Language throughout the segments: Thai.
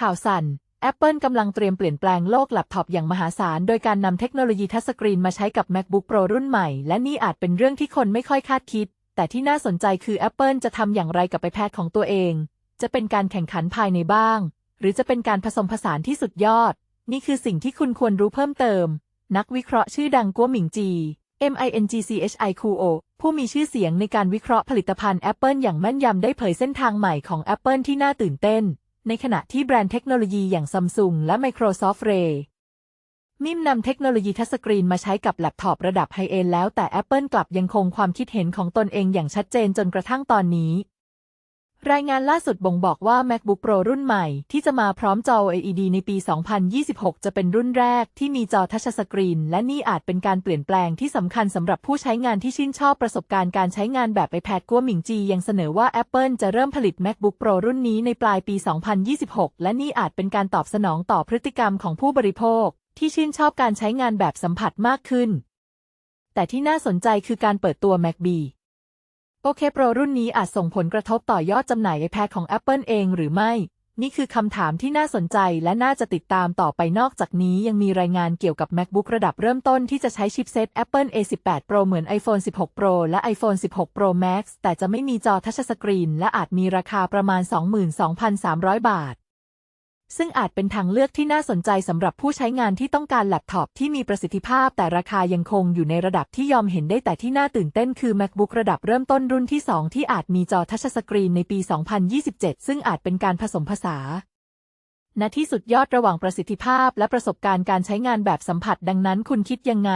ข่าวสั่น Apple กำลังเตรียมเปลี่ยนแปลงโลกแล็ปท็อปอย่างมหาศาล โดยการนำเทคโนโลยีทัชสกรีนมาใช้กับ MacBook Pro รุ่นใหม่ และนี่อาจเป็นเรื่องที่คนไม่ค่อยคาดคิด แต่ที่น่าสนใจคือ Apple จะทำอย่างไรกับ iPad ของตัวเอง จะเป็นการแข่งขันภายในบ้าง หรือจะเป็นการผสมผสานที่สุดยอด นี่คือสิ่งที่คุณควรรู้เพิ่มเติม นักวิเคราะห์ชื่อดังกัวหมิงจี MINGCHI Kuo ผู้มีชื่อเสียงในการวิเคราะห์ผลิตภัณฑ์ Apple อย่างแม่นยำได้เผยเส้นทางใหม่ของ Apple ที่น่าตื่นเต้น ในขณะที่แบรนด์เทคโนโลยีอย่างซัมซุงและ Microsoft Ray มิมนำเทคโนโลยีทัชสกรีนมาใช้กับแล็ปท็อประดับไฮเอนแล้วแต่ Apple กลับยังคงความคิดเห็นของตนเองอย่างชัดเจนจนกระทั่งตอนนี้ รายงานล่าสุดบ่งบอกว่า MacBook Pro รุ่นใหม่ที่จะมาพร้อมจอ LED ในปี 2026 จะเป็นรุ่นแรกที่มีจอทัชสกรีน และนี่อาจเป็นการเปลี่ยนแปลงที่สำคัญสำหรับผู้ใช้งานที่ชื่นชอบประสบการณ์การใช้งานแบบ iPad กัวหมิงจียังเสนอว่า Apple จะเริ่มผลิต MacBook Pro รุ่นนี้ในปลายปี 2026 และนี่อาจเป็นการตอบสนองต่อพฤติกรรมของผู้บริโภค ที่ชื่นชอบการใช้งานแบบสัมผัสมากขึ้น แต่ที่น่าสนใจคือการเปิดตัว Mac B โอเคโปรรุ่นนี้อาจส่งผลกระทบต่อยอดจำหน่าย iPad ของ Apple เองหรือไม่ นี่คือคำถามที่น่าสนใจและน่าจะติดตามต่อไปนอกจากนี้ยังมีรายงานเกี่ยวกับ MacBook ระดับเริ่มต้นที่จะใช้ชิปเซต Apple A18 Pro เหมือน iPhone 16 Pro และ iPhone 16 Pro Max แต่จะไม่มีจอทัชสกรีน และอาจมีราคาประมาณ 22,300 บาท ซึ่งอาจเป็นทางเลือกที่น่าสนใจสำหรับผู้ใช้งานที่ต้องการแล็ปท็อปที่มีประสิทธิภาพ แต่ราคายังคงอยู่ในระดับที่ยอมเห็นได้แต่ที่น่าตื่นเต้นคือ MacBook ระดับเริ่มต้นรุ่นที่ 2 ที่อาจมีจอทัชสกรีนในปี 2027 ซึ่งอาจเป็นการผสมผสาณที่สุดยอดระหว่างประสิทธิภาพและประสบการณ์การใช้งานแบบสัมผัสดังนั้นคุณคิดยังไง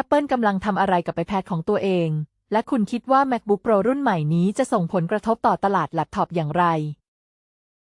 Apple กำลังทำอะไรกับ iPad ของตัวเอง และคุณคิดว่า MacBook Pro รุ่นใหม่นี้จะส่งผลกระทบต่อตลาดแล็ปท็อปอย่างไร